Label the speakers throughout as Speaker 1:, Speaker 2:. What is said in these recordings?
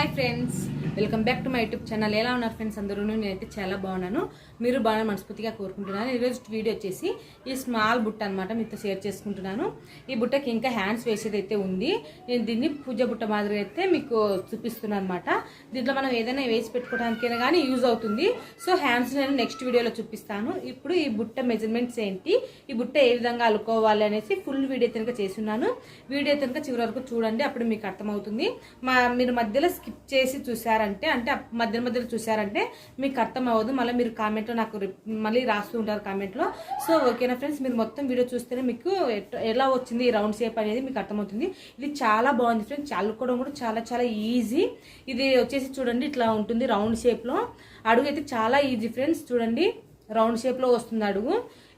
Speaker 1: Hi friends welcome back to my YouTube channel. ఎలా ఉన్నారు friends అందరూ? నేనైతే చాలా బాగున్నాను. మీరు బాగా మనస్ఫూర్తిగా కోరుకుంటున్నాను. ఈరోజు వీడియో వచ్చేసి ఈ స్మాల్ బుట్ట అనమాట మీతో షేర్ చేసుకుంటున్నాను. ఈ బుట్టకి ఇంకా హ్యాండ్స్ వేసేది అయితే ఉంది. నేను దీన్ని పూజ బుట్ట మాదిరిగా అయితే మీకు చూపిస్తున్నాను అనమాట దీంట్లో మనం ఏదైనా వేసి పెట్టుకోవడానికైనా కానీ యూజ్ అవుతుంది. సో హ్యాండ్స్ నేను నెక్స్ట్ వీడియోలో చూపిస్తాను. ఇప్పుడు ఈ బుట్ట మెజర్మెంట్స్ ఏంటి? ఈ బుట్ట ఏ విధంగా అల్లుకోవాలి అనేసి ఫుల్ వీడియో తనక చేస్తున్నాను. వీడియో తనక చివరి వరకు చూడండి. అప్పుడు మీకు అర్థమవుతుంది. మా మీరు మధ్యలో స్కిప్ చేసి చూసారంటే అంటే మధ్య మధ్యలో చూసారంటే మీకు అర్థం అవ్వదు మళ్ళీ మీరు కామెంట్లో నాకు రిప్- మళ్ళీ రాస్తూ ఉంటారు కామెంట్లో. సో ఓకేనా ఫ్రెండ్స్? మీరు మొత్తం వీడియో చూస్తేనే మీకు ఎలా వచ్చింది ఈ రౌండ్ షేప్ అనేది మీకు అర్థమవుతుంది. ఇది చాలా బాగుంది ఫ్రెండ్స్. చల్లుకోవడం కూడా చాలా చాలా ఈజీ. ఇది వచ్చేసి చూడండి ఇట్లా ఉంటుంది రౌండ్ షేప్లో. అడుగు అయితే చాలా ఈజీ ఫ్రెండ్స్. చూడండి. రౌండ్ షేప్లో వస్తుంది అడుగు.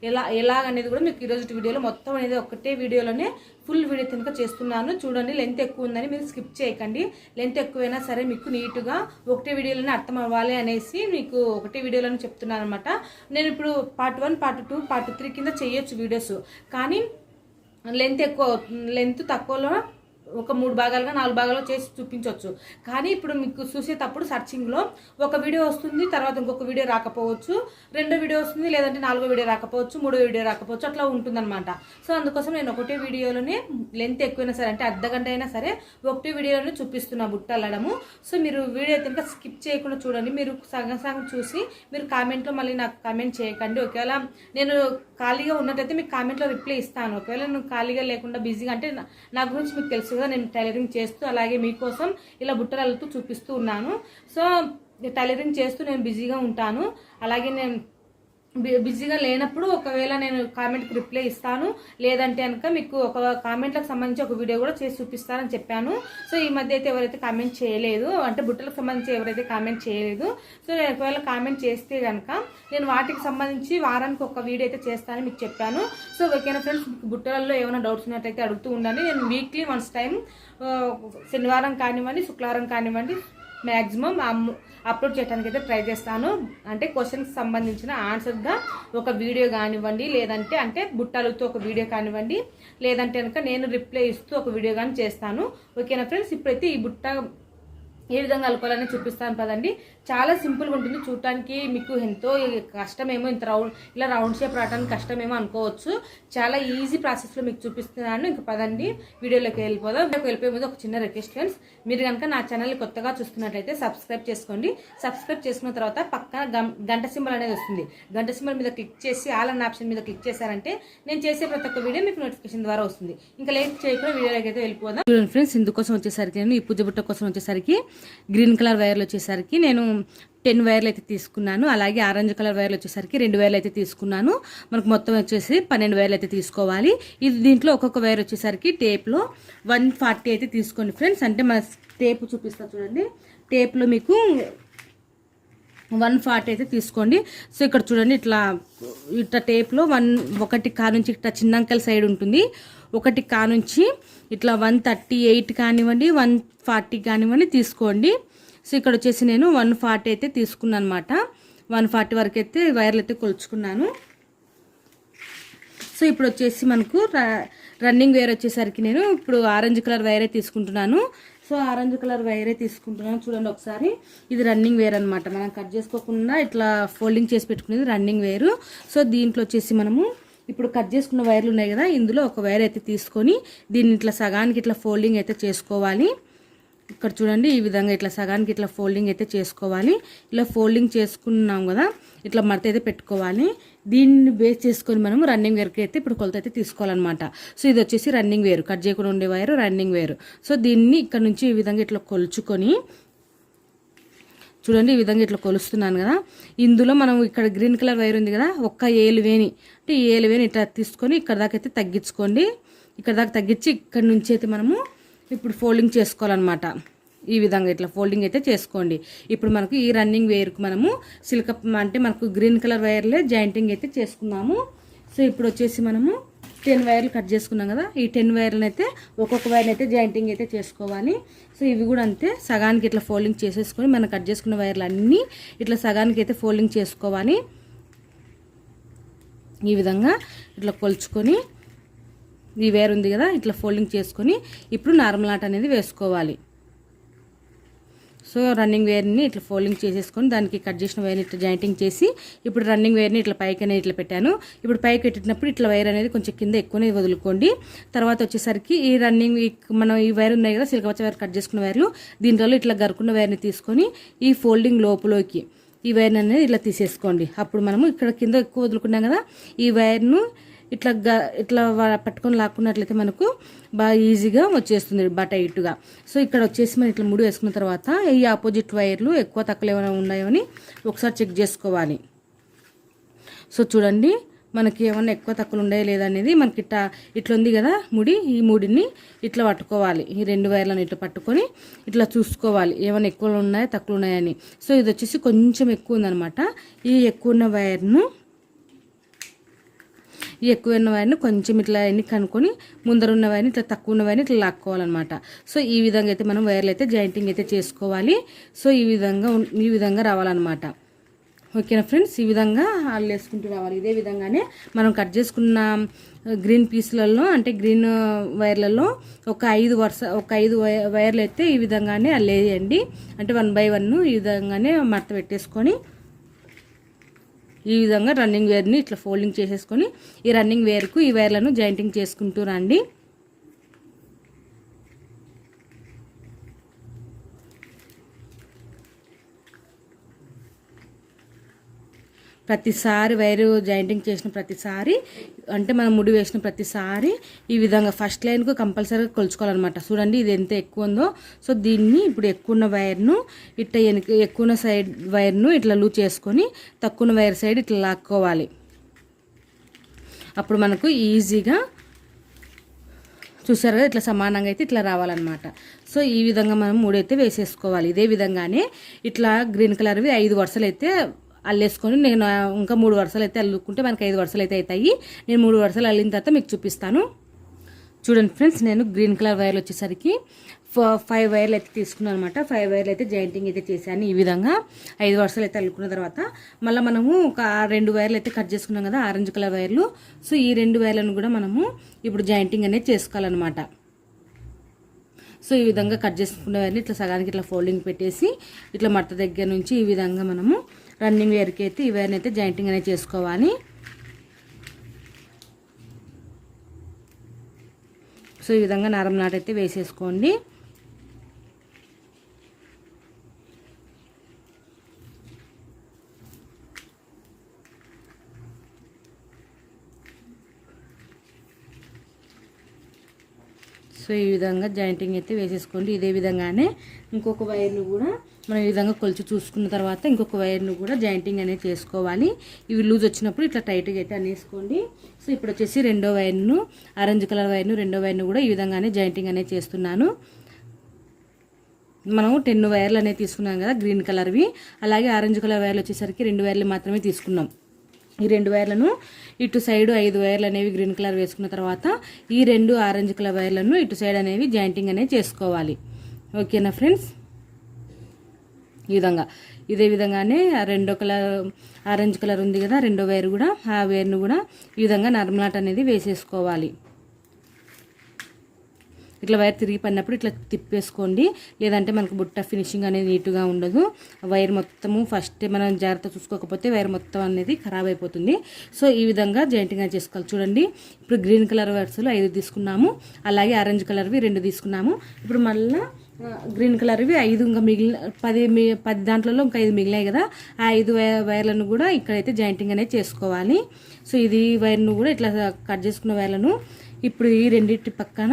Speaker 1: ఎలా ఎలాగనేది కూడా మీకు ఈరోజు వీడియోలో మొత్తం అనేది ఒకటే వీడియోలోనే ఫుల్ వీడియో కనుక చేస్తున్నాను. చూడండి లెంత్ ఎక్కువ ఉందని మీరు స్కిప్ చేయకండి. లెంత్ ఎక్కువైనా సరే మీకు నీట్గా ఒకటే వీడియోలోనే అర్థం అవ్వాలి అనేసి మీకు ఒకటే వీడియోలోనే చెప్తున్నాను అనమాట నేను ఇప్పుడు part one part two part three కింద చేయొచ్చు వీడియోస్. కానీ లెంత్ ఎక్కువ లెంత్ తక్కువలో ఒక మూడు భాగాలుగా నాలుగు భాగాలుగా చేసి చూపించవచ్చు కానీ ఇప్పుడు మీకు చూసేటప్పుడు సర్చింగ్లో ఒక వీడియో వస్తుంది తర్వాత ఇంకొక వీడియో రాకపోవచ్చు రెండో వీడియో వస్తుంది లేదంటే నాలుగో వీడియో రాకపోవచ్చు మూడో వీడియో రాకపోవచ్చు అట్లా ఉంటుందన్నమాట. సో అందుకోసం నేను ఒకటే వీడియోలోనే లెంత్ ఎక్కువైనా సరే అంటే అర్ధ గంట అయినా సరే ఒకటే వీడియోలోనే చూపిస్తున్నా బుట్టలడము. సో మీరు వీడియో కనుక స్కిప్ చేయకుండా చూడండి. మీరు సగం సగం చూసి మీరు కామెంట్లో మళ్ళీ నాకు కామెంట్ చేయకండి ఒకవేళ నేను ఖాళీగా ఉన్నట్టయితే మీకు కామెంట్లో రిప్లై ఇస్తాను. ఒకవేళ నేను ఖాళీగా లేకుండా బిజీగా అంటే నా గురించి మీకు తెలుసు కదా నేను టైలరింగ్ చేస్తూ అలాగే మీకోసం ఇలా బుట్టలు అల్లుతూ చూపిస్తూ ఉన్నాను. సో టైలరింగ్ చేస్తూ నేను బిజీగా ఉంటాను. అలాగే నేను బిజీగా లేనప్పుడు ఒకవేళ నేను కామెంట్కి రిప్లై ఇస్తాను. లేదంటే కనుక మీకు ఒక కామెంట్లకు సంబంధించి ఒక వీడియో కూడా చేసి చూపిస్తానని చెప్పాను. సో ఈ మధ్య అయితే ఎవరైతే కామెంట్ చేయలేదు అంటే బుట్టలకు సంబంధించి ఎవరైతే కామెంట్ చేయలేదు సో నేను ఒకవేళ కామెంట్ చేస్తే కనుక నేను వాటికి సంబంధించి వారానికి ఒక వీడియో అయితే చేస్తానని మీకు చెప్పాను. సో ఓకేనా ఫ్రెండ్స్? బుట్టలలో ఏమైనా డౌట్స్ ఉన్నట్టయితే అడుగుతూ ఉండండి. నేను వీక్లీ వన్స్ టైం శనివారం కానివ్వండి శుక్రవారం కానివ్వండి మ్యాక్సిమం అప్లోడ్ చేయడానికి అయితే ట్రై చేస్తాను. అంటే క్వశ్చన్కి సంబంధించిన ఆన్సర్గా ఒక వీడియో కానివ్వండి లేదంటే అంటే బుట్టాలతో ఒక వీడియో కానివ్వండి లేదంటే కనుక నేను రిప్లై ఇస్తూ ఒక వీడియో కానీ చేస్తాను. ఓకేనా ఫ్రెండ్స్? ఇప్పుడైతే ఈ బుట్ట ఏ విధంగా అలుకోవాలని చూపిస్తాను పదండి. చాలా సింపుల్గా ఉంటుంది. చూడటానికి మీకు ఎంతో కష్టమేమో ఇంత రౌండ్ ఇలా రౌండ్ షేప్ రావడానికి కష్టమేమో అనుకోవచ్చు. చాలా ఈజీ ప్రాసెస్లో మీకు చూపిస్తున్నాను. ఇంకా పదండి. వీడియోలోకి వెళ్ళిపోదాం. వీడియోకి వెళ్ళిపోయే ముందు ఒక చిన్న రిక్వెస్ట్ ఫ్రెండ్స్. మీరు కనుక నా ఛానల్ కొత్తగా చూస్తున్నట్లయితే సబ్స్క్రైబ్ చేసుకోండి. సబ్స్క్రైబ్ చేసుకున్న తర్వాత పక్కన గం- గంట సింబల్ అనేది వస్తుంది. గంట సింబల్ మీద క్లిక్ చేసి ఆల్ అన్న ఆప్షన్ మీద క్లిక్ చేశారంటే నేను చేసే ప్రతి ఒక్క వీడియో మీకు నోటిఫికేషన్ ద్వారా వస్తుంది. ఇంకా లేట్ చేయకుండా వీడియోలోకి అయితే వెళ్ళిపోదాం. ఫ్రెండ్స్ ఇందుకోసం వచ్చేసరికి నేను ఈ పూజ బుట్ట కోసం వచ్చేసరికి గ్రీన్ కలర్ వైర్లు వచ్చేసరికి నేను టెన్ వైర్లు అయితే తీసుకున్నాను. అలాగే ఆరెంజ్ కలర్ వైర్లు వచ్చేసరికి రెండు వైర్లు అయితే తీసుకున్నాను. మనకు మొత్తం వచ్చేసి పన్నెండు వైర్లు అయితే తీసుకోవాలి. ఇది దీంట్లో ఒక్కొక్క వైర్ వచ్చేసరికి టేప్లో వన్ ఫార్టీ అయితే తీసుకోండి ఫ్రెండ్స్ అంటే మన టేప్ చూపిస్తా చూడండి. టేప్లో మీకు వన్ ఫార్టీ అయితే తీసుకోండి. సో ఇక్కడ చూడండి ఇట్లా ఇట్లా టేప్లో వన్ ఒకటి కా నుంచి ఇట్లా చిన్నంకల్ సైడ్ ఉంటుంది. ఒకటి కా నుంచి ఇట్లా వన్ థర్టీ ఎయిట్ కానివ్వండి వన్ ఫార్టీ కానివ్వండి తీసుకోండి. సో ఇక్కడ వచ్చేసి నేను వన్ ఫార్టీ అయితే తీసుకున్నాను అనమాట వన్ ఫార్టీ వరకు అయితే వైర్లు అయితే కొలుచుకున్నాను. సో ఇప్పుడు వచ్చేసి మనకు ర- రన్నింగ్ వేర్ వచ్చేసరికి నేను ఇప్పుడు ఆరెంజ్ కలర్ వైరే తీసుకుంటున్నాను. సో ఆరెంజ్ కలర్ వైరే తీసుకుంటున్నాను. చూడండి ఒకసారి. ఇది రన్నింగ్ వేర్ అనమాట మనం కట్ చేసుకోకుండా ఇట్లా ఫోల్డింగ్ చేసి పెట్టుకునేది రన్నింగ్ వేరు సో దీంట్లో వచ్చేసి మనము ఇప్పుడు కట్ చేసుకున్న వైర్లు ఉన్నాయి కదా ఇందులో ఒక వైర్ అయితే తీసుకొని దీన్ని ఇట్లా సగానికి ఇట్లా ఫోల్డింగ్ అయితే చేసుకోవాలి. ఇక్కడ చూడండి ఈ విధంగా ఇట్లా సగానికి ఇట్లా ఫోల్డింగ్ అయితే చేసుకోవాలి. ఇలా ఫోల్డింగ్ చేసుకున్నాం కదా ఇట్లా మడత అయితే పెట్టుకోవాలి. దీన్ని బేస్ చేసుకొని మనం రన్నింగ్ వేర్కి అయితే ఇప్పుడు కొలత అయితే తీసుకోవాలన్నమాట. సో ఇది వచ్చేసి రన్నింగ్ వేరు. కట్ చేయకుండా ఉండే వైరు రన్నింగ్ వేరు. సో దీన్ని ఇక్కడ నుంచి ఈ విధంగా ఇట్లా కొలుచుకొని చూడండి ఈ విధంగా ఇట్లా కొలుస్తున్నాను కదా. ఇందులో మనం ఇక్కడ గ్రీన్ కలర్ వైర్ ఉంది కదా ఒక్క ఏలు వేని అంటే ఈ ఏలు వేని ఇట్లా తీసుకొని ఇక్కడ దాకా అయితే తగ్గించుకోండి. ఇక్కడ దాకా తగ్గించి ఇక్కడ నుంచి అయితే మనము ఇప్పుడు ఫోల్డింగ్ చేసుకోవాలన్నమాట. ఈ విధంగా ఇట్లా ఫోల్డింగ్ అయితే చేసుకోండి. ఇప్పుడు మనకు ఈ రన్నింగ్ వేర్కు మనము సిల్క అంటే మనకు గ్రీన్ కలర్ వైర్లే జాయింటింగ్ అయితే చేసుకున్నాము. సో ఇప్పుడు వచ్చేసి మనము టెన్ వైర్లు కట్ చేసుకున్నాం కదా ఈ టెన్ వైర్లను అయితే ఒక్కొక్క వైర్ని అయితే జాయింటింగ్ అయితే చేసుకోవాలి. సో ఇవి కూడా అంతే సగానికి ఇట్లా ఫోల్డింగ్ చేసేసుకొని మనం కట్ చేసుకున్న వైర్లు అన్నీ ఇట్లా సగానికి అయితే ఫోల్డింగ్ చేసుకోవాలి. ఈ విధంగా ఇట్లా కొలుచుకొని ఈ వేర్ ఉంది కదా ఇట్లా ఫోల్డింగ్ చేసుకొని ఇప్పుడు నార్మల్ ఆట అనేది వేసుకోవాలి. సో రన్నింగ్ వేర్ని ఇట్లా ఫోల్డింగ్ చేసేసుకొని దానికి కట్ చేసిన వైర్ని ఇట్లా జాయింటింగ్ చేసి ఇప్పుడు రన్నింగ్ వేర్ని ఇట్లా పైకి అనేది ఇట్లా పెట్టాను. ఇప్పుడు పైకి పెట్టినప్పుడు ఇట్లా వైర్ అనేది కొంచెం కింద ఎక్కువనే వదులుకోండి. తర్వాత వచ్చేసరికి ఈ రన్నింగ్ మనం ఈ వైర్ ఉన్నాయి కదా సిల్క వైర్ కట్ చేసుకున్న వైర్లు దీంట్లో ఇట్లా గరుకున్న వైర్ని తీసుకొని ఈ ఫోల్డింగ్ లోపలోకి ఈ వైర్ని అనేది ఇట్లా తీసేసుకోండి. అప్పుడు మనము ఇక్కడ కింద ఎక్కువ వదులుకున్నాం కదా ఈ వైర్ను ఇట్లా గ ఇట్లా పట్టుకొని లాక్కున్నట్లయితే మనకు బాగా ఈజీగా వచ్చేస్తుంది బాగా ఇటుగా. సో ఇక్కడ వచ్చేసి మనం ఇట్లా ముడి వేసుకున్న తర్వాత ఈ ఆపోజిట్ వైర్లు ఎక్కువ తక్కువ ఏమైనా ఉన్నాయో అని ఒకసారి చెక్ చేసుకోవాలి. సో చూడండి మనకి ఏమన్నా ఎక్కువ తక్కువ ఉన్నాయో లేదా అనేది మనకి ఇట్లా ఇట్లా ఉంది కదా ముడి ఈ ముడిని ఇట్లా పట్టుకోవాలి. ఈ రెండు వైర్లను ఇట్లా పట్టుకొని ఇట్లా చూసుకోవాలి. ఏమైనా ఎక్కువ ఉన్నాయా తక్కువ ఉన్నాయని సో ఇది వచ్చేసి కొంచెం ఎక్కువ ఉందనమాట ఈ ఎక్కువ ఉన్న వైర్ను ఎక్కువ ఉన్న కొంచెం ఇట్లా అన్ని కనుక్కొని ముందర ఉన్న ఇట్లా తక్కువ ఉన్న ఇట్లా లాక్కోవాలన్నమాట. సో ఈ విధంగా అయితే మనం వైర్లు అయితే జాయింటింగ్ అయితే చేసుకోవాలి. సో ఈ విధంగా ఈ విధంగా రావాలన్నమాట. ఓకేనా ఫ్రెండ్స్? ఈ విధంగా వాళ్ళు వేసుకుంటూ రావాలి. ఇదే విధంగానే మనం కట్ చేసుకున్న గ్రీన్ పీస్లలో అంటే గ్రీన్ వైర్లలో ఒక ఐదు వరుస ఒక ఐదు వై- వైర్లు అయితే ఈ విధంగానే అల్లేయండి. అంటే వన్ బై వన్ ఈ విధంగానే మడత పెట్టేసుకొని ఈ విధంగా రన్నింగ్ వేర్ని ఇట్లా ఫోల్డింగ్ చేసేసుకొని ఈ రన్నింగ్ వేర్కు ఈ వేర్లను జాయింటింగ్ చేసుకుంటూ రండి. ప్రతిసారి వైరు జాయింటింగ్ చేసిన ప్రతిసారి అంటే మనం ముడి వేసిన ప్రతిసారి ఈ విధంగా ఫస్ట్ లైన్కు కంపల్సరీగా కొలుచుకోవాలన్నమాట. చూడండి ఇది ఎంత ఎక్కువ ఉందో. సో దీన్ని ఇప్పుడు ఎక్కువ ఉన్న వైర్ను ఇట్లా వెనక ఎక్కువ ఉన్న సైడ్ వైర్ను ఇట్లా లూజ్ చేసుకొని తక్కువ ఉన్న వైర్ సైడ్ ఇట్లా లాక్కోవాలి. అప్పుడు మనకు ఈజీగా చూసారు కదా ఇట్లా సమానంగా అయితే ఇట్లా రావాలన్నమాట. సో ఈ విధంగా మనం మూడైతే వేసేసుకోవాలి. ఇదే విధంగానే ఇట్లా గ్రీన్ కలర్వి ఐదు వరుసలు అయితే అల్లేసుకొని నేను ఇంకా మూడు వరుసలు అయితే అల్లుకుంటే మనకి ఐదు వరుసలు అయితే అవుతాయి. నేను మూడు వరుసలు అల్లిన తర్వాత మీకు చూపిస్తాను. చూడండి ఫ్రెండ్స్ నేను గ్రీన్ కలర్ వైర్లు వచ్చేసరికి ఫ- ఫైవ్ వైర్లు అయితే తీసుకున్నాను అనమాట ఫైవ్ వైర్లు అయితే జాయింటింగ్ అయితే చేశాను ఈ విధంగా. ఐదు వరుసలు అయితే అల్లుకున్న తర్వాత మళ్ళీ మనము ఒక రెండు వైర్లు అయితే కట్ చేసుకున్నాం కదా ఆరెంజ్ కలర్ వైర్లు. సో ఈ రెండు వైర్లను కూడా మనము ఇప్పుడు జాయింటింగ్ అనేది చేసుకోవాలన్నమాట. సో ఈ విధంగా కట్ చేసుకునేవన్నీ ఇట్లా సగానికి ఇట్లా ఫోల్డింగ్ పెట్టేసి ఇట్లా మడత దగ్గర నుంచి ఈ విధంగా మనము రన్నింగ్ వేర్కి అయితే ఈ వేర్ని అయితే జాయింటింగ్ అనేది చేసుకోవాలి. సో ఈ విధంగా నరం నాట అయితే వేసేసుకోండి. సో ఈ విధంగా జాయింటింగ్ అయితే వేసేసుకోండి. ఇదే విధంగానే ఇంకొక వైర్ను కూడా మనం ఈ విధంగా కొలిచి చూసుకున్న తర్వాత ఇంకొక వైర్ను కూడా జాయింటింగ్ అనేది చేసుకోవాలి. ఇవి లూజ్ వచ్చినప్పుడు ఇట్లా టైట్గా అయితే అనేసుకోండి. సో ఇప్పుడు వచ్చేసి రెండో వైర్ను ఆరెంజ్ కలర్ వైర్ను రెండో వైర్ను కూడా ఈ విధంగానే జాయింటింగ్ అనేది చేస్తున్నాను. మనం టెన్ వైర్లు అనేది తీసుకున్నాం కదా గ్రీన్ కలర్వి. అలాగే ఆరెంజ్ కలర్ వైర్లు వచ్చేసరికి రెండు వైర్లు మాత్రమే తీసుకున్నాం. ఈ రెండు వైర్లను ఇటు సైడ్ ఐదు వైర్లు అనేవి గ్రీన్ కలర్ వేసుకున్న తర్వాత ఈ రెండు ఆరెంజ్ కలర్ వైర్లను ఇటు సైడ్ అనేవి జాయింటింగ్ అనేది చేసుకోవాలి. ఓకేనా ఫ్రెండ్స్? ఈ విధంగా. ఇదే విధంగానే రెండో కలర్ ఆరెంజ్ కలర్ ఉంది కదా రెండో వైర్ కూడా ఆ వైర్ను కూడా ఈ విధంగా నర్మలాట్ అనేది వేసేసుకోవాలి. ఇట్లా వైర్ తిరిగి పడినప్పుడు ఇట్లా తిప్పేసుకోండి. లేదంటే మనకు బుట్ట ఫినిషింగ్ అనేది నీట్గా ఉండదు. వైర్ మొత్తము ఫస్ట్ మనం జాగ్రత్త చూసుకోకపోతే వైర్ మొత్తం అనేది ఖరాబ్ అయిపోతుంది. సో ఈ విధంగా జాయింటింగ్ చేసుకోవాలి. చూడండి ఇప్పుడు గ్రీన్ కలర్ వైర్స్లో ఐదు తీసుకున్నాము. అలాగే ఆరెంజ్ కలర్వి రెండు తీసుకున్నాము. ఇప్పుడు మళ్ళీ గ్రీన్ కలర్ ఇవి ఐదు ఇంకా మిగిలిన పది పది దాంట్లలో ఇంకా ఐదు మిగిలాయి కదా. ఆ ఐదు వై- వైర్లను కూడా ఇక్కడైతే జాయింటింగ్ అనేది చేసుకోవాలి. సో ఇది వైర్ను కూడా ఇట్లా కట్ చేసుకున్న వైర్లను ఇప్పుడు ఈ రెండింటి పక్కన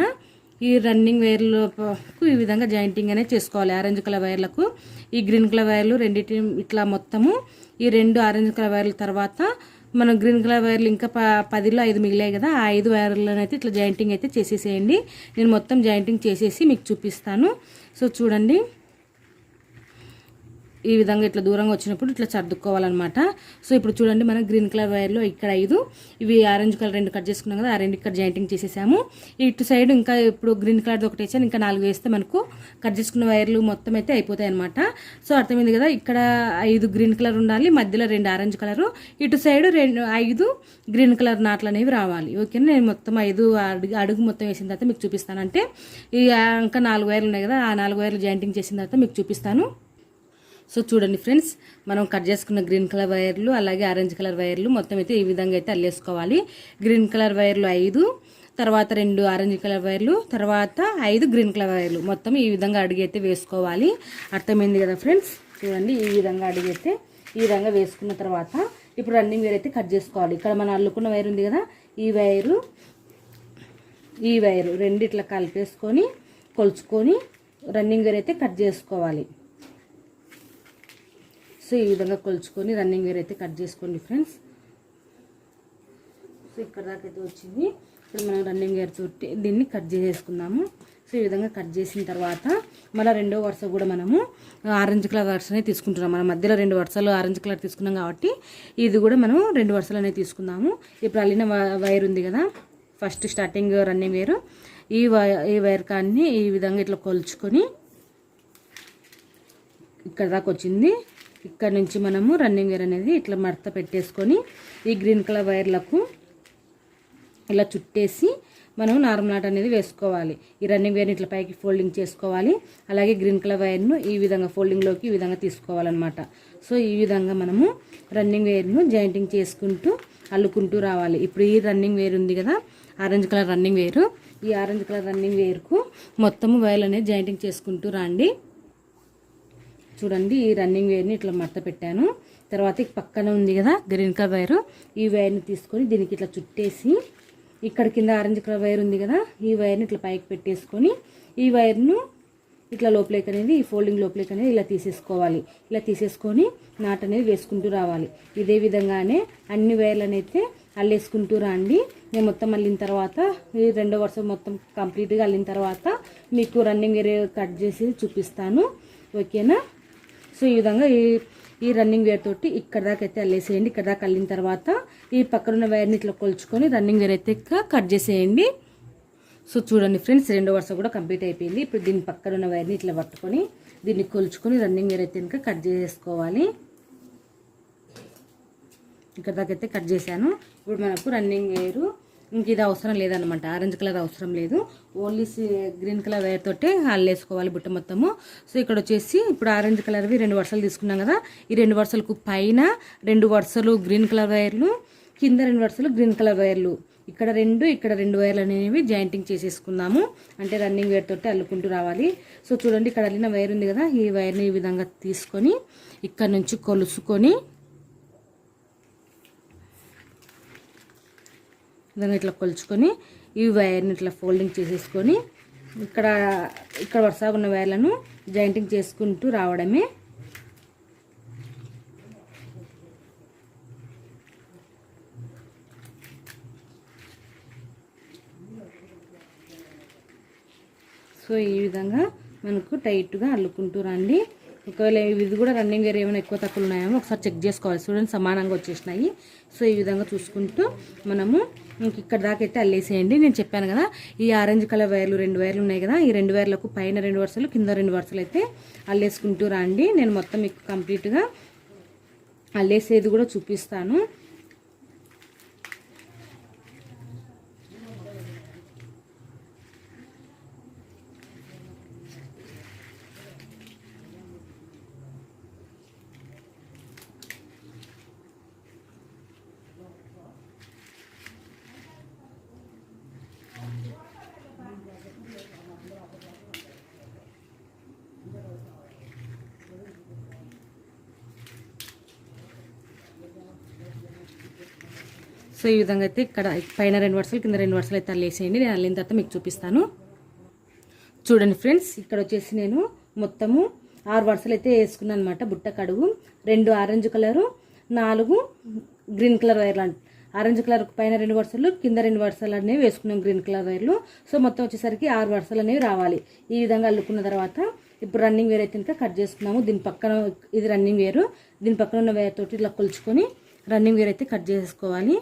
Speaker 1: ఈ రన్నింగ్ వైర్లకు ఈ విధంగా జాయింటింగ్ అనేది చేసుకోవాలి. ఆరెంజ్ కలర్ వైర్లకు ఈ గ్రీన్ కలర్ వైర్లు రెండింటి ఇట్లా మొత్తము ఈ రెండు ఆరెంజ్ కలర్ వైర్ల తర్వాత మనం గ్రీన్ కలర్ వైర్లు ఇంకా ప పదిలో ఐదు మిగిలాయి కదా ఆ ఐదు వైర్లను అయితే ఇట్లా జాయింటింగ్ అయితే చేసేసేయండి. నేను మొత్తం జాయింటింగ్ చేసేసి మీకు చూపిస్తాను. సో చూడండి. ఈ విధంగా ఇట్లా దూరంగా వచ్చినప్పుడు ఇట్లా సర్దుకోవాలన్నమాట. సో ఇప్పుడు చూడండి మనం గ్రీన్ కలర్ వైర్లో ఇక్కడ ఐదు ఇవి ఆరెంజ్ కలర్ రెండు కట్ చేసుకున్నాం కదా ఆ రెండు ఇక్కడ జాయింటింగ్ చేసేసాము. ఇటు సైడ్ ఇంకా ఇప్పుడు గ్రీన్ కలర్ ఒకటి వేసాను ఇంకా నాలుగు వేస్తే మనకు కట్ చేసుకున్న వైర్లు మొత్తం అయితే అయిపోతాయి అనమాట సో అర్థమైంది కదా ఇక్కడ ఐదు గ్రీన్ కలర్ ఉండాలి మధ్యలో రెండు ఆరెంజ్ కలరు. ఇటు సైడ్ రెండు ఐదు గ్రీన్ కలర్ నాట్లు అనేవి రావాలి. ఓకేనా? నేను మొత్తం ఐదు అడుగు అడుగు మొత్తం వేసిన తర్వాత మీకు చూపిస్తాను. అంటే ఇంకా నాలుగు వైర్లు ఉన్నాయి కదా ఆ నాలుగు వైర్లు జాయింటింగ్ చేసిన తర్వాత మీకు చూపిస్తాను. సో చూడండి ఫ్రెండ్స్ మనం కట్ చేసుకున్న గ్రీన్ కలర్ వైర్లు అలాగే ఆరెంజ్ కలర్ వైర్లు మొత్తం అయితే ఈ విధంగా అయితే అల్లేసుకోవాలి. గ్రీన్ కలర్ వైర్లు ఐదు తర్వాత రెండు ఆరెంజ్ కలర్ వైర్లు తర్వాత ఐదు గ్రీన్ కలర్ వైర్లు మొత్తం ఈ విధంగా అడిగి అయితే వేసుకోవాలి. అర్థమైంది కదా ఫ్రెండ్స్? చూడండి ఈ విధంగా అడిగైతే ఈ విధంగా వేసుకున్న తర్వాత ఇప్పుడు రన్నింగ్ వైర్ అయితే కట్ చేసుకోవాలి. ఇక్కడ మనం అల్లుకున్న వైర్ ఉంది కదా ఈ వైరు ఈ వైరు రెండిట్లా కలిపేసుకొని కొలుచుకొని రన్నింగ్ వేర్ అయితే కట్ చేసుకోవాలి. సో ఈ విధంగా కొలుచుకొని రన్నింగ్ వేర్ అయితే కట్ చేసుకోండి ఫ్రెండ్స్ సో ఇక్కడ దాకా అయితే వచ్చింది. ఇప్పుడు మనం రన్నింగ్ వేర్ తోటి దీన్ని కట్ చేసేసుకున్నాము సో ఈ విధంగా కట్ చేసిన తర్వాత మళ్ళీ రెండో వరుస కూడా మనము ఆరెంజ్ కలర్ వరుసనే తీసుకుంటున్నాం. మన మధ్యలో రెండు వరుసలు ఆరెంజ్ కలర్ తీసుకున్నాం కాబట్టి ఇది కూడా మనం రెండు వరుసలు తీసుకుందాము. ఇప్పుడు అల్లిన వ- వైర్ ఉంది కదా ఫస్ట్ స్టార్టింగ్ రన్నింగ్ వేరు ఈ ఈ వైర్ కాన్ని ఈ విధంగా ఇట్లా కొలుచుకొని ఇక్కడ దాకా వచ్చింది. ఇక్కడ నుంచి మనము రన్నింగ్ వేర్ అనేది ఇట్లా మడత పెట్టేసుకొని ఈ గ్రీన్ కలర్ వైర్లకు ఇలా చుట్టేసి మనం నార్మల్ నాట్ అనేది వేసుకోవాలి. ఈ రన్నింగ్ వైర్ని ఇట్లా పైకి ఫోల్డింగ్ చేసుకోవాలి. అలాగే గ్రీన్ కలర్ వైర్ను ఈ విధంగా ఫోల్డింగ్లోకి ఈ విధంగా తీసుకోవాలన్నమాట. సో ఈ విధంగా మనము రన్నింగ్ వైర్ను జాయింటింగ్ చేసుకుంటూ అల్లుకుంటూ రావాలి. ఇప్పుడు ఈ రన్నింగ్ వేర్ ఉంది కదా ఆరెంజ్ కలర్ రన్నింగ్ వేరు ఈ ఆరెంజ్ కలర్ రన్నింగ్ వేర్కు మొత్తము వైర్లు అనేది జాయింటింగ్ చేసుకుంటూ రండి. చూడండి ఈ రన్నింగ్ వైర్ని ఇట్లా మడత పెట్టాను. తర్వాత పక్కన ఉంది కదా గ్రీన్ కలర్ వైర్ ఈ వైర్ని తీసుకొని దీనికి ఇట్లా చుట్టేసి ఇక్కడ కింద ఆరెంజ్ కలర్ వైర్ ఉంది కదా ఈ వైర్ని ఇట్లా పైకి పెట్టేసుకొని ఈ వైర్ను ఇట్లా లోపలికి అనేది ఈ ఫోల్డింగ్ లోపలికి అనేది ఇలా తీసేసుకోవాలి. ఇలా తీసేసుకొని నాట్ అనేది వేసుకుంటూ రావాలి. ఇదే విధంగానే అన్ని వైర్లను అయితే అల్లేసుకుంటూ రండి. నేను మొత్తం అల్లిన తర్వాత ఈ రెండో వరుస మొత్తం కంప్లీట్గా అల్లిన తర్వాత మీకు రన్నింగ్ వేరే కట్ చేసి చూపిస్తాను. ఓకేనా? సో ఈ విధంగా ఈ ఈ రన్నింగ్ వేర్ తోటి ఇక్కడ దాకా అయితే అల్లేసేయండి. ఇక్కడ దాకా అల్లిన తర్వాత ఈ పక్కన ఉన్న వైర్ని ఇట్లా కొలుచుకొని రన్నింగ్ వేర్ అయితే కట్ చేసేయండి. సో చూడండి ఫ్రెండ్స్ రెండో వరుస కూడా కంప్లీట్ అయిపోయింది. ఇప్పుడు దీని పక్కన ఉన్న వైర్ని ఇట్లా పట్టుకొని దీన్ని కొలుచుకొని రన్నింగ్ వేర్ అయితే ఇంకా కట్ చేసుకోవాలి. ఇక్కడ దాకా అయితే కట్ చేశాను. ఇప్పుడు మనకు రన్నింగ్ వేరు ఇంక ఇది అవసరం లేదనమాట ఆరెంజ్ కలర్ అవసరం లేదు. ఓన్లీ గ్రీన్ కలర్ వైర్ తోటే అల్లేసుకోవాలి బుట్ట మొత్తము. సో ఇక్కడ వచ్చేసి ఇప్పుడు ఆరెంజ్ కలర్వి రెండు వరుసలు తీసుకున్నాం కదా. ఈ రెండు వరుసలకు పైన రెండు వరుసలు గ్రీన్ కలర్ వైర్లు కింద రెండు వరుసలు గ్రీన్ కలర్ వైర్లు ఇక్కడ రెండు ఇక్కడ రెండు వైర్లు అనేవి జాయింటింగ్ చేసేసుకుందాము. అంటే రన్నింగ్ వైర్ తోటి అల్లుకుంటూ రావాలి. సో చూడండి ఇక్కడ అల్లిన వైర్ ఉంది కదా. ఈ వైర్ని ఈ విధంగా తీసుకొని ఇక్కడ నుంచి కొలుసుకొని విధంగా ఇట్లా కొలుచుకొని ఈ వైర్ని ఇట్లా ఫోల్డింగ్ చేసేసుకొని ఇక్కడ ఇక్కడ వరుసగా ఉన్న వైర్లను జాయింటింగ్ చేసుకుంటూ రావడమే. సో ఈ విధంగా మనకు టైట్గా అల్లుకుంటూ రండి. ఒకవేళ ఇది కూడా రన్నింగ్ వేరే ఏమైనా ఎక్కువ తక్కువ ఉన్నాయేమో ఒకసారి చెక్ చేసుకోవాలి. చూడండి సమానంగా వచ్చేసినాయి. సో ఈ విధంగా చూసుకుంటూ మనము ఇంక ఇక్కడ దాకా అయితే అల్లేసేయండి. నేను చెప్పాను కదా ఈ ఆరెంజ్ కలర్ వైర్లు రెండు వైర్లు ఉన్నాయి కదా ఈ రెండు వైర్లకు పైన రెండు వరుసలు కింద రెండు వరుసలు అయితే అల్లేసుకుంటూ రండి. నేను మొత్తం మీకు కంప్లీట్గా అల్లేసేది కూడా చూపిస్తాను. సో ఈ విధంగా అయితే ఇక్కడ పైన రెండు వరుసలు కింద రెండు వరుసలు అయితే అల్లేసేయండి నేను అల్లిన తర్వాత మీకు చూపిస్తాను. చూడండి ఫ్రెండ్స్ ఇక్కడ వచ్చేసి నేను మొత్తము ఆరు వరుసలు అయితే వేసుకున్నాను అనమాట బుట్ట కడుగు రెండు ఆరెంజ్ కలరు నాలుగు గ్రీన్ కలర్ వైర్లు ఆరెంజ్ కలర్ పైన రెండు వరుసలు కింద రెండు వరుసలు అనేవి వేసుకున్నాం గ్రీన్ కలర్ వైర్లు. సో మొత్తం వచ్చేసరికి ఆరు వరుసలు అనేవి రావాలి. ఈ విధంగా అల్లుకున్న తర్వాత ఇప్పుడు రన్నింగ్ వేర్ అయితే ఇంకా కట్ చేసుకున్నాము. దీని పక్కన ఇది రన్నింగ్ వేరు. దీని పక్కన ఉన్న వేర్ తోటి ఇలా కొలుచుకొని రన్నింగ్ వేర్ అయితే కట్ చేసుకోవాలి.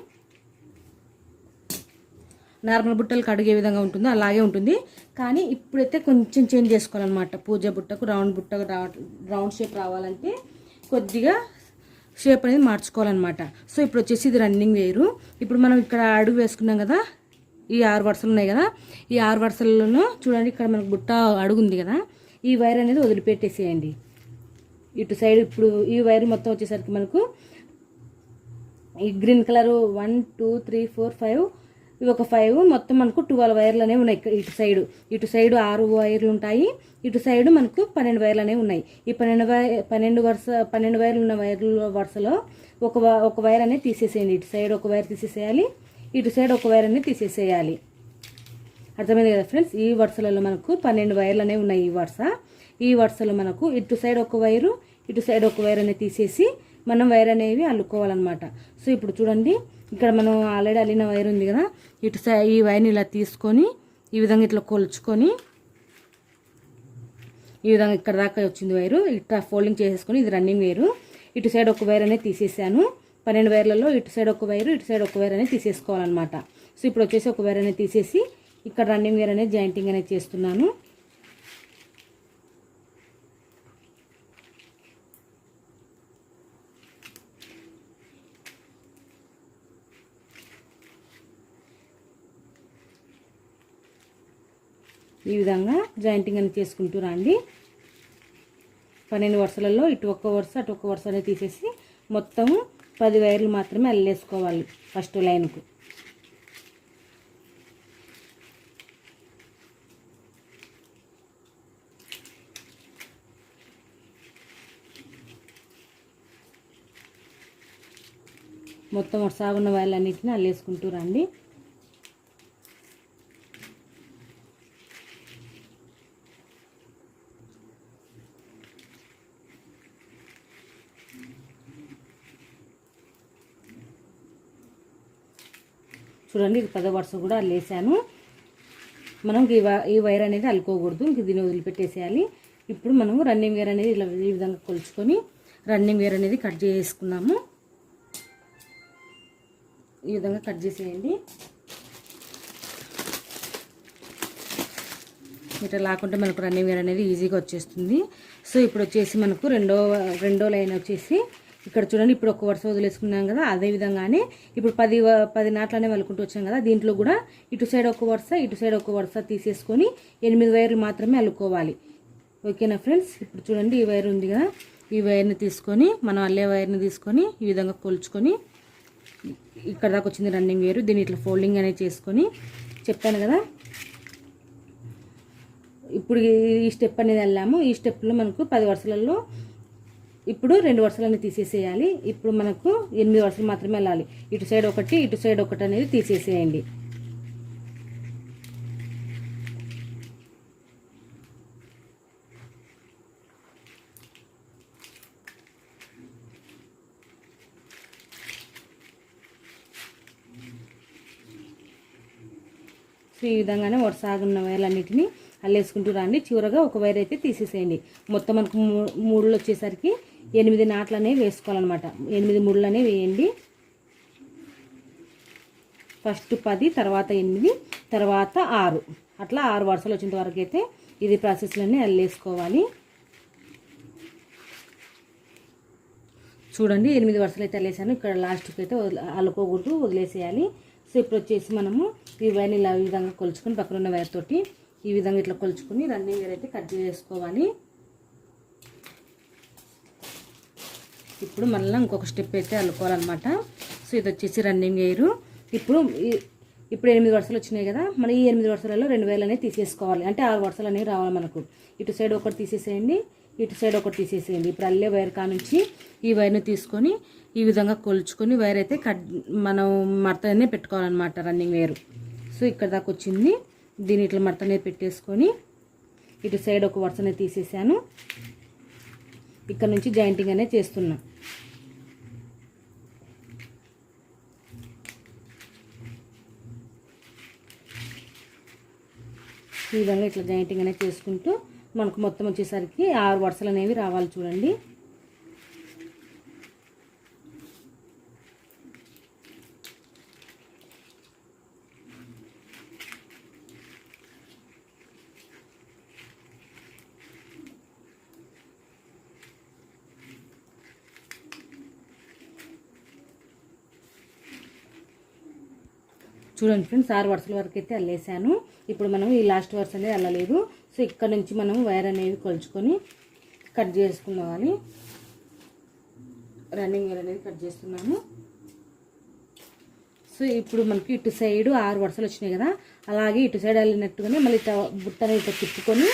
Speaker 1: నార్మల్ బుట్టలు కడిగే విధంగా ఉంటుందో అలాగే ఉంటుంది. కానీ ఇప్పుడైతే కొంచెం చేంజ్ చేసుకోవాలన్నమాట. పూజ బుట్టకు రౌండ్ బుట్టకు రావ రౌండ్ షేప్ రావాలంటే కొద్దిగా షేప్ అనేది మార్చుకోవాలన్నమాట. సో ఇప్పుడు వచ్చేసి ఇది రన్నింగ్ వేరు. ఇప్పుడు మనం ఇక్కడ అడుగు వేసుకున్నాం కదా ఈ ఆరు వరుసలు ఉన్నాయి కదా ఈ ఆరు వరుసల్లోనూ చూడండి ఇక్కడ మనకు బుట్ట అడుగు ఉంది కదా ఈ వైర్ అనేది వదిలిపెట్టేసేయండి. ఇటు సైడ్ ఇప్పుడు ఈ వైర్ మొత్తం వచ్చేసరికి మనకు ఈ green colour one two three four five ఇవి ఒక ఫైవ్ మొత్తం మనకు ట్వెల్వ్ వైర్లు అనేవి ఉన్నాయి ఇటు సైడ్ ఇటు సైడ్ ఆరు వైర్లు ఉంటాయి. ఇటు సైడ్ మనకు పన్నెండు వైర్లు అనేవి ఉన్నాయి. ఈ పన్నెండు వై పన్నెండు వరుస పన్నెండు వైర్లు ఉన్న వైర్ల వరుసలో ఒక ఒక వైర్ అనేది తీసేసేయండి. ఇటు సైడ్ ఒక వైర్ తీసేసేయాలి. ఇటు సైడ్ ఒక వైర్ అనేది తీసేసేయాలి. అర్థమైంది కదా ఫ్రెండ్స్ ఈ వరుసలలో మనకు పన్నెండు వైర్లు అనేవి ఉన్నాయి ఈ వరుస. ఈ వరుసలో మనకు ఇటు సైడ్ ఒక వైరు ఇటు సైడ్ ఒక వైర్ అనేది తీసేసి మనం వైర్ అనేవి అల్లుకోవాలన్నమాట. సో ఇప్పుడు చూడండి ఇక్కడ మనం ఆల్రెడీ అల్లిన వైర్ ఉంది కదా ఇటు సై ఈ వైర్ని ఇలా తీసుకొని ఈ విధంగా ఇట్లా కొలుచుకొని ఈ విధంగా ఇక్కడ దాకా వచ్చింది వైరు ఇట్లా ఫోల్డింగ్ చేసేసుకొని ఇది రన్నింగ్ వైరు. ఇటు సైడ్ ఒక వైర్ అనేది తీసేసాను. పన్నెండు వైర్లలో ఇటు సైడ్ ఒక వైరు ఇటు సైడ్ ఒక వైర్ అనేది తీసేసుకోవాలన్నమాట. సో ఇప్పుడు వచ్చేసి ఒక వైర్ అనేది తీసేసి ఇక్కడ రన్నింగ్ వేర్ అనేది జాయింటింగ్ అనేది చేస్తున్నాను. ఈ విధంగా జాయింటింగ్ అనేది చేసుకుంటూ రండి. పన్నెండు వరుసలలో ఇటు ఒక్క వరుస అటు ఒక్క వరుస అనేది తీసేసి మొత్తం పది వైర్లు మాత్రమే అల్లేసుకోవాలి ఫస్ట్ లైన్కు. మొత్తం సాగున్న వైర్లన్నింటినీ అల్లేసుకుంటూ రండి. చూడండి ఇది పదో వరుస కూడా అల్లేసాను మనం ఈ వై- ఈ వైర్ అనేది అల్లుకోకూడదు ఇంక దీన్ని వదిలిపెట్టేసేయాలి. ఇప్పుడు మనము రన్నింగ్ వేర్ అనేది ఇలా ఈ విధంగా కొలుచుకొని రన్నింగ్ వేర్ అనేది కట్ చేసుకున్నాము. ఈ విధంగా కట్ చేసేయండి. ఇట్లా లాకుంటే మనకు రన్నింగ్ వేర్ అనేది ఈజీగా వచ్చేస్తుంది. సో ఇప్పుడు వచ్చేసి మనకు రెండో రెండో లైన్ వచ్చేసి ఇక్కడ చూడండి ఇప్పుడు ఒక వరుస వదిలేసుకున్నాం కదా అదే విధంగానే ఇప్పుడు పది పది నాట్లనే వలుకుంటూ వచ్చాం కదా దీంట్లో కూడా ఇటు సైడ్ ఒక వరుస ఇటు సైడ్ ఒక వరుస తీసేసుకొని ఎనిమిది వైర్లు మాత్రమే అల్లుకోవాలి. ఓకేనా ఫ్రెండ్స్? ఇప్పుడు చూడండి ఈ వైర్ ఉంది కదా ఈ వైర్ని తీసుకొని మనం అల్లే వైర్ని తీసుకొని ఈ విధంగా కొలుచుకొని ఇక్కడ దాకా వచ్చింది రన్నింగ్ వేరు దీన్ని ఇట్లా ఫోల్డింగ్ అనేది చేసుకొని చెప్పాను కదా. ఇప్పుడు ఈ స్టెప్ అనేది వెళ్ళాము ఈ స్టెప్లో మనకు పది వరుసలలో ఇప్పుడు రెండు వరుసలని తీసేసేయాలి. ఇప్పుడు మనకు ఎనిమిది వరుసలు మాత్రమే వెళ్ళాలి. ఇటు సైడ్ ఒకటి ఇటు సైడ్ ఒకటి అనేది తీసేసేయండి. సో ఈ విధంగానే వరుసాగున్న వైర్లన్నిటిని అల్లేసుకుంటూ రండి. చివరగా ఒక వైర్ అయితే తీసేసేయండి. మొత్తం మనకు మూ- మూడులు వచ్చేసరికి ఎనిమిది నాట్లు అనేవి వేసుకోవాలన్నమాట. ఎనిమిది ముళ్ళనే అనేవి వేయండి. ఫస్ట్ పది తర్వాత ఎనిమిది తర్వాత ఆరు. అట్లా ఆరు వరుసలు వచ్చేంత వరకు అయితే ఇది ప్రాసెస్లోనే అల్లేసుకోవాలి. చూడండి ఎనిమిది వరుసలు అయితే అల్లేసాను. ఇక్కడ లాస్ట్కి అయితే వదిలే- అల్లుకోకూడదు వదిలేసేయాలి. సో ఇప్పుడు వచ్చేసి మనము ఈ వైర్ని ఇలా ఈ విధంగా కొలుచుకొని పక్కన ఉన్న వైర్ తోటి ఈ విధంగా ఇట్లా కొలుచుకొని రన్నింగ్ వైర్ అయితే కట్ చేసుకోవాలి. ఇప్పుడు మళ్ళీ ఇంకొక స్టెప్ అయితే అల్లుకోవాలన్నమాట సో ఇది వచ్చేసి రన్నింగ్ ఎయిర్. ఇప్పుడు ఇప్పుడు ఎనిమిది వరుసలు వచ్చినాయి కదా మన ఈ ఎనిమిది వరుసలలో రెండు వేలు అనేవి తీసేసుకోవాలి. అంటే ఆరు వరుసలు అనేవి రావాలి మనకు. ఇటు సైడ్ ఒకటి తీసేసేయండి ఇటు సైడ్ ఒకటి తీసేసేయండి. ఇప్పుడు అల్లే వైర్ కానుంచి ఈ వైర్ని తీసుకొని ఈ విధంగా కొలుచుకొని వైర్ అయితే కట్ మనం మడతనే పెట్టుకోవాలన్నమాట రన్నింగ్ వేరు సో ఇక్కడ దాకా వచ్చింది. దీన్ని ఇట్లా మడతనే పెట్టేసుకొని ఇటు సైడ్ ఒక వరుసనే తీసేసాను. ఇక్కడ నుంచి జాయింటింగ్ అనేది చేస్తున్నా. ఈ విధంగా ఇట్లా జాయింటింగ్ అనేది చేసుకుంటూ మనకు మొత్తం వచ్చేసరికి ఆరు వరుసలు అనేవి రావాలి చూడండి. చూడండి ఫ్రెండ్స్ ఆరు వరుసల వరకు అయితే అల్లేసాను. ఇప్పుడు మనం ఈ లాస్ట్ వరుస అనేది అల్లలేదు. సో ఇక్కడ నుంచి మనం వైర్ అనేవి కొలుచుకొని కట్ చేసుకోవాలి రన్నింగ్ వేర్ అనేది కట్ చేస్తున్నాను సో ఇప్పుడు మనకి ఇటు సైడ్ ఆరు వరుసలు వచ్చినాయి కదా. అలాగే ఇటు సైడ్ వెళ్ళినట్టుగానే మళ్ళీ ఇట్లా బుట్టని ఇట్లా తిప్పుకొని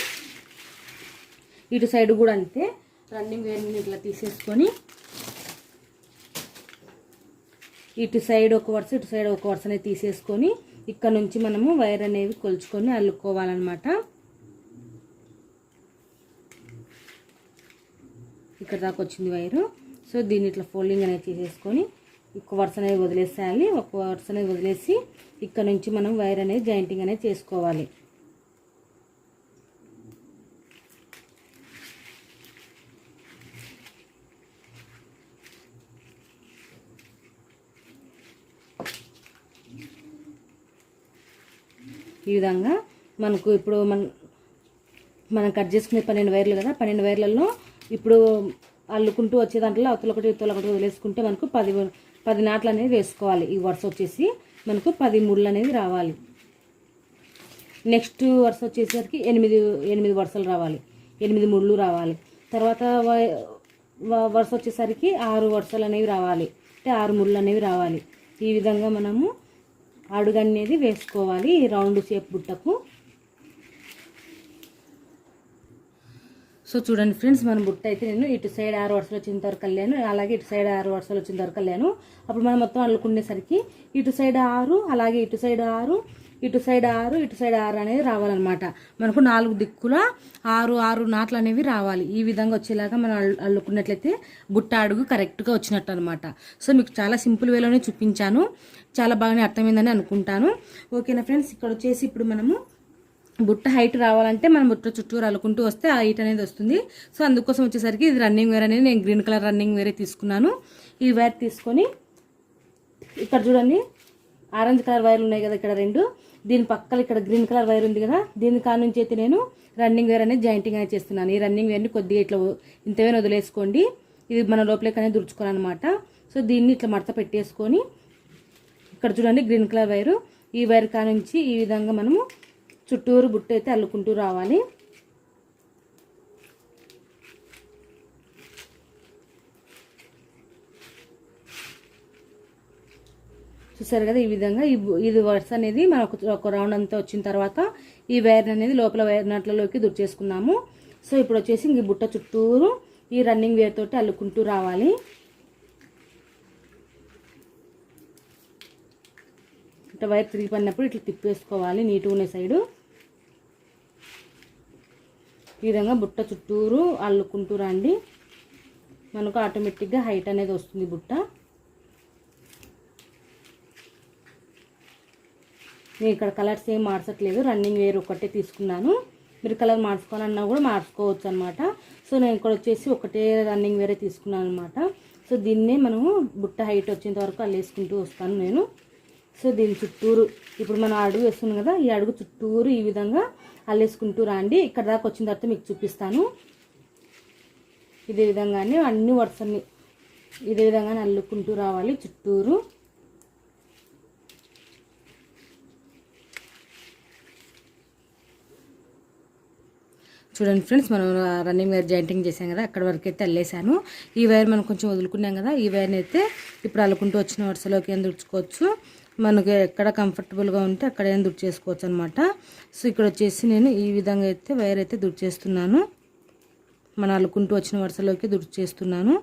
Speaker 1: ఇటు సైడ్ కూడా అంతే. రన్నింగ్ వేర్ని ఇట్లా తీసేసుకొని ఇటు సైడ్ ఒక వరుస ఇటు సైడ్ ఒక వరుస అనేది తీసేసుకొని ఇక్కడ నుంచి మనము వైర్ అనేవి కొలుచుకొని అల్లుకోవాలన్నమాట. ఇక్కడ దాకా వచ్చింది వైరు. సో దీన్ని ఇట్లా ఫోల్డింగ్ అనేది చేసేసుకొని ఒక వరుస అనేది వదిలేసేయాలి. ఒక వరుస అనేది వదిలేసి ఇక్కడ నుంచి మనం వైర్ అనేది జాయింటింగ్ అనేది చేసుకోవాలి. ఈ విధంగా మనకు ఇప్పుడు మన మనం కట్ చేసుకునే పన్నెండు వైర్లు కదా పన్నెండు వైర్లలో ఇప్పుడు అల్లుకుంటూ వచ్చే దాంట్లో అవతల ఒకటి ఇవతల ఒకటి వదిలేసుకుంటే మనకు పది పది నాట్లు అనేది వేసుకోవాలి. ఈ వరుస వచ్చేసి మనకు పది ముళ్ళు అనేది రావాలి. నెక్స్ట్ వరుస వచ్చేసరికి ఎనిమిది ఎనిమిది వరుసలు రావాలి. ఎనిమిది ముళ్ళు రావాలి. తర్వాత వ- వరుస వచ్చేసరికి ఆరు వరుసలు అనేవి రావాలి. అంటే ఆరు ముళ్ళు అనేవి రావాలి. ఈ విధంగా మనము అడుగు అనేది వేసుకోవాలి ఈ రౌండ్ షేప్ బుట్టకు. సో చూడండి ఫ్రెండ్స్ మన బుట్ట అయితే నేను ఇటు సైడ్ ఆరు వరుసలు వచ్చిన వరకు వెళ్ళాను అలాగే ఇటు సైడ్ ఆరు వరుసలు వచ్చిన వరకు వెళ్ళాను అప్పుడు మనం మొత్తం అల్లుకునేసరికి ఇటు సైడ్ ఆరు అలాగే ఇటు సైడ్ ఆరు ఇటు సైడ్ ఆరు ఇటు సైడ్ ఆరు అనేది రావాలన్నమాట. మనకు నాలుగు దిక్కుల ఆరు ఆరు నాట్లు అనేవి రావాలి. ఈ విధంగా వచ్చేలాగా మనం అల్లుకున్నట్లయితే బుట్ట అడుగు కరెక్ట్గా వచ్చినట్టు అనమాట సో మీకు చాలా సింపుల్ వేలోనే చూపించాను. చాలా బాగానే అర్థమైందని అనుకుంటాను. ఓకేనా ఫ్రెండ్స్? ఇక్కడ వచ్చేసి ఇప్పుడు మనము బుట్ట హైట్ రావాలంటే మనం బుట్ట చుట్టూరు అల్లుకుంటూ వస్తే ఆ హైట్ అనేది వస్తుంది. సో అందుకోసం వచ్చేసరికి ఇది రన్నింగ్ వేర్ అనేది నేను గ్రీన్ కలర్ రన్నింగ్ వేరే తీసుకున్నాను. ఈ వేర్ తీసుకొని ఇక్కడ చూడండి. ఆరెంజ్ కలర్ వైర్లు ఉన్నాయి కదా ఇక్కడ రెండు. దీని పక్కన ఇక్కడ గ్రీన్ కలర్ వైర్ ఉంది కదా దీని కాడ నుంచి అయితే నేను రన్నింగ్ వేర్ అనేది జాయింటింగ్ అనేది చేస్తున్నాను. ఈ రన్నింగ్ వేర్ని కొద్దిగా ఇట్లా ఇంతవేన వదిలేసుకోండి. ఇది మన లోపలికి అనేది దుడుచుకోవాలన్నమాట సో దీన్ని ఇట్లా మడత పెట్టేసుకొని ఇక్కడ చూడండి గ్రీన్ కలర్ వైరు ఈ వైర్ కా నుంచి ఈ విధంగా మనము చుట్టూరు బుట్ట అయితే అల్లుకుంటూ రావాలి. చూసారు కదా ఈ విధంగా. ఈ ఇది వర్స్ అనేది మనకు ఒక రౌండ్ అంతా వచ్చిన తర్వాత ఈ వైర్ అనేది లోపల వైర్ నట్లలోకి దుర్చేసుకున్నాము సో ఇప్పుడు వచ్చేసి ఇంక ఈ బుట్ట చుట్టూరు ఈ రన్నింగ్ వేర్ తోటి అల్లుకుంటూ రావాలి. ఇట్లా వైర్ తిరిగి పడినప్పుడు ఇట్లా తిప్పేసుకోవాలి నీట్గా ఉన్న సైడు. ఈ విధంగా బుట్ట చుట్టూరు అల్లుకుంటూ రండి. మనకు ఆటోమేటిక్గా హైట్ అనేది వస్తుంది బుట్ట. నేను ఇక్కడ కలర్స్ ఏం మార్చట్లేదు. రన్నింగ్ వేర్ ఒకటే తీసుకున్నాను. మీరు కలర్ మార్చుకోవాలన్నా కూడా మార్చుకోవచ్చు అనమాట సో నేను ఇక్కడ వచ్చేసి ఒకటే రన్నింగ్ వేరే తీసుకున్నాను అనమాట సో దీన్నే మనము బుట్ట హైట్ వచ్చేంత వరకు అల్లేసుకుంటూ వస్తాను నేను. సో దీని చుట్టూరు ఇప్పుడు మనం అడుగు వేస్తున్నాం కదా ఈ అడుగు చుట్టూరు ఈ విధంగా అల్లేసుకుంటూ రండి. ఇక్కడ దాకా వచ్చిన తర్వాత మీకు చూపిస్తాను. ఇదే విధంగానే అన్ని వరుసని ఇదే విధంగానే అల్లుకుంటూ రావాలి చుట్టూరు. చూడండి ఫ్రెండ్స్ మనం రన్నింగ్ వైర్ జాయింటింగ్ చేసాం కదా అక్కడ వరకు అయితే అల్లేసాను ఈ వైర్ మనం కొంచెం వదులుకున్నాం కదా ఈ వైర్ని అయితే ఇప్పుడు అల్లుకుంటూ వచ్చిన వరుసలోకి ఏం దుడుచుకోవచ్చు. మనకి ఎక్కడ కంఫర్టబుల్గా ఉంటే అక్కడ ఏం దుడిచేసుకోవచ్చు అనమాట సో ఇక్కడ వచ్చేసి నేను ఈ విధంగా అయితే వైర్ అయితే దుడిచేస్తున్నాను. మనం అల్లుకుంటూ వచ్చిన వరుసలోకి దుడిచేస్తున్నాను.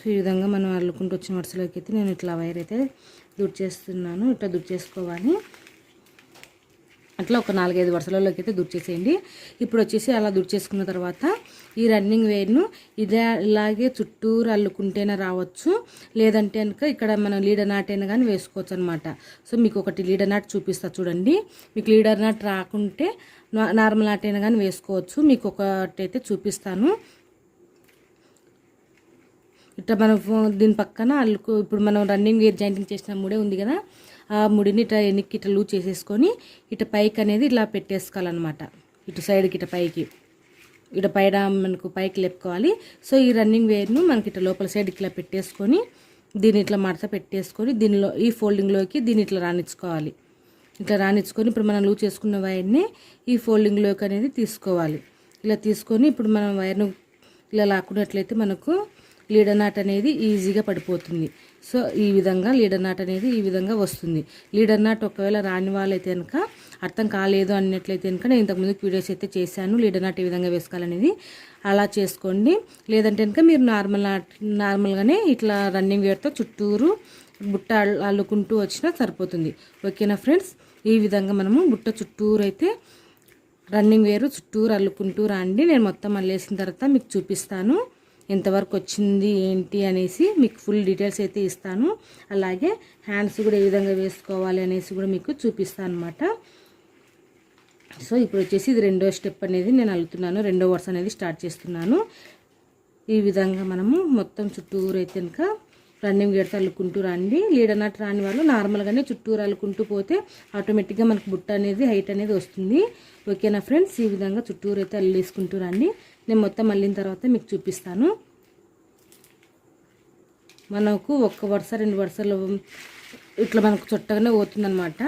Speaker 1: సో ఈ విధంగా మనం అల్లుకుంటూ వచ్చిన వరుసలోకి అయితే నేను ఇట్లా వైర్ అయితే దుడిచేస్తున్నాను. ఇట్లా దుడిచేసుకోవాలి. అట్లా ఒక నాలుగైదు వరుసలలోకి అయితే దుడిచేసేయండి. ఇప్పుడు వచ్చేసి అలా దుడిచేసుకున్న తర్వాత ఈ రన్నింగ్ వేర్ను ఇదే ఇలాగే చుట్టూరు అల్లుకుంటేనే రావచ్చు. లేదంటే కనుక ఇక్కడ మనం లీడర్ నాట్ అయినా కానీ వేసుకోవచ్చు అనమాట సో మీకు ఒకటి లీడర్ నాట్ చూపిస్తా చూడండి. మీకు లీడర్ నాట్ రాకుంటే నార్మల్ నాట్ అయినా కానీ వేసుకోవచ్చు. మీకు ఒకటి అయితే చూపిస్తాను. ఇట్లా మనం ఫో- దీని పక్కన అల్లుకు ఇప్పుడు మనం రన్నింగ్ వేర్ జాయింటింగ్ చేసిన ముడే ఉంది కదా ఆ ముడిని ఇట్లా ఎన్నికి ఇట్లా లూజ్ చేసేసుకొని ఇటు పైకి అనేది ఇలా పెట్టేసుకోవాలన్నమాట. ఇటు సైడ్కి ఇట పైకి. ఇట పైన మనకు పైకి లేపుకోవాలి. సో ఈ రన్నింగ్ వేర్ను మనకి ఇట్లా లోపల సైడ్కి ఇట్లా పెట్టేసుకొని దీన్ని ఇట్లా మడత పెట్టేసుకొని దీనిలో ఈ ఫోల్డింగ్లోకి దీన్ని ఇట్లా రానిచ్చుకోవాలి. ఇట్లా రానిచ్చుకొని ఇప్పుడు మనం లూజ్ చేసుకున్న వైర్ని ఈ ఫోల్డింగ్లోకి అనేది తీసుకోవాలి. ఇలా తీసుకొని ఇప్పుడు మనం వైర్ను ఇలా లాక్కున్నట్లయితే మనకు లీడర్ నాట్ అనేది ఈజీగా పడిపోతుంది. సో ఈ విధంగా లీడర్ నాట్ అనేది ఈ విధంగా వస్తుంది. లీడర్ నాట్ ఒకవేళ రాని వాళ్ళైతే కనుక అర్థం కాలేదు అన్నట్లయితే కనుక నేను ఇంతకుముందు వీడియోస్ అయితే చేశాను. లీడర్ నాట్ ఏ విధంగా వేసుకోవాలనేది అలా చేసుకోండి. లేదంటే కనుక మీరు నార్మల్ నాట్ నార్మల్గానే ఇట్లా రన్నింగ్ వేర్తో చుట్టూరు బుట్ట అల్లుకుంటూ వచ్చినా సరిపోతుంది. ఓకేనా ఫ్రెండ్స్? ఈ విధంగా మనము బుట్ట చుట్టూరు అయితే రన్నింగ్ వేరు చుట్టూరు అల్లుకుంటూ రండి. నేను మొత్తం అల్లేసిన తర్వాత మీకు చూపిస్తాను. ఎంతవరకు వచ్చింది ఏంటి అనేసి మీకు ఫుల్ డీటెయిల్స్ అయితే ఇస్తాను. అలాగే హ్యాండ్స్ కూడా ఏ విధంగా వేసుకోవాలి అనేసి కూడా మీకు చూపిస్తాను అనమాట సో ఇప్పుడు వచ్చేసి ఇది రెండో స్టెప్ అనేది నేను అల్లుతున్నాను. రెండో వర్స్ అనేది స్టార్ట్ చేస్తున్నాను. ఈ విధంగా మనము మొత్తం చుట్టూరు అయితే కనుక రన్నింగ్ గేట్స్ అల్లుకుంటూ రండి. లీడర్ నాట్ రాని వాళ్ళు నార్మల్గానే చుట్టూరు అల్లుకుంటూ పోతే ఆటోమేటిక్గా మనకు బుట్ట అనేది హైట్ అనేది వస్తుంది. ఓకేనా ఫ్రెండ్స్? ఈ విధంగా చుట్టూరు అయితే అల్లేసుకుంటూ రండి. నేను మొత్తం అల్లిన తర్వాత మీకు చూపిస్తాను. మనకు ఒక్క వరుస రెండు వరుసలు ఇట్లా మనకు చుట్టగానే పోతుందన్నమాట.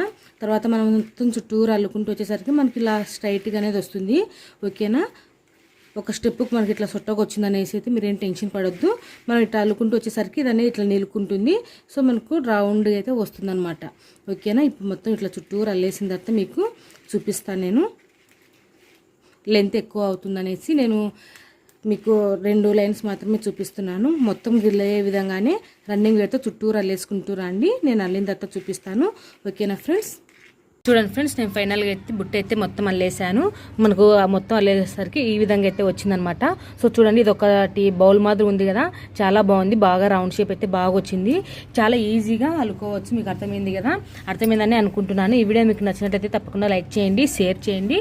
Speaker 1: తర్వాత మనం మొత్తం చుట్టూరు అల్లుకుంటూ వచ్చేసరికి మనకి ఇలా స్ట్రైట్గా అనేది వస్తుంది. ఓకేనా? ఒక స్టెప్కి మనకి ఇట్లా సొట్టగా వచ్చింది అనేసి అయితే మీరేం టెన్షన్ పడొద్దు. మనం ఇట్లా అల్లుకుంటూ వచ్చేసరికి ఇదనే ఇట్లా నిలుకుంటుంది. సో మనకు రౌండ్ అయితే వస్తుందన్నమాట. ఓకేనా? ఇప్పుడు మొత్తం ఇట్లా చుట్టూరు అల్లేసిన తర్వాత మీకు చూపిస్తాను నేను. లెంత్ ఎక్కువ అవుతుందనేసి నేను మీకు రెండు లైన్స్ మాత్రమే చూపిస్తున్నాను. మొత్తం గిల్లయ్యే విధంగానే రన్నింగ్ వేర్తో చుట్టూరు అల్లేసుకుంటూ రండి. నేను అల్లిన తర్వాత చూపిస్తాను. ఓకేనా ఫ్రెండ్స్? చూడండి ఫ్రెండ్స్ నేను ఫైనల్గా అయితే బుట్ట అయితే మొత్తం అల్లేసాను మనకు ఆ మొత్తం అల్లేసరికి ఈ విధంగా అయితే వచ్చిందనమాట సో చూడండి ఇది ఒకటి బౌల్ మాదిరి ఉంది కదా. చాలా బాగుంది. బాగా రౌండ్ షేప్ అయితే బాగా వచ్చింది. చాలా ఈజీగా అల్లుకోవచ్చు. మీకు అర్థమైంది కదా? అర్థమైందని అనుకుంటున్నాను. ఈ వీడియో మీకు నచ్చినట్లయితే తప్పకుండా లైక్ చేయండి షేర్ చేయండి.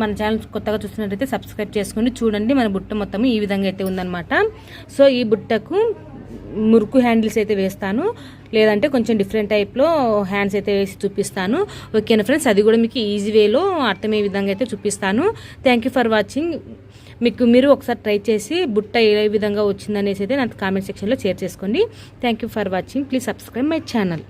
Speaker 1: మన ఛానల్ కొత్తగా చూస్తున్నట్టయితే సబ్స్క్రైబ్ చేసుకుని చూడండి. మన బుట్ట మొత్తం ఈ విధంగా అయితే ఉందన్నమాట. సో ఈ బుట్టకు మురుకు హ్యాండిల్స్ అయితే వేస్తాను. లేదంటే కొంచెం డిఫరెంట్ టైప్లో హ్యాండ్స్ అయితే వేసి చూపిస్తాను. ఓకేనా ఫ్రెండ్స్ అది కూడా మీకు ఈజీ వేలో అర్థమయ్యే విధంగా అయితే చూపిస్తాను. థ్యాంక్ యూ ఫర్ వాచింగ్ మీకు మీరు ఒకసారి ట్రై చేసి బుట్ట ఏ విధంగా వచ్చిందనేసి అయితే నాకు కామెంట్ సెక్షన్లో షేర్ చేసుకోండి. Thank you for watching please subscribe my channel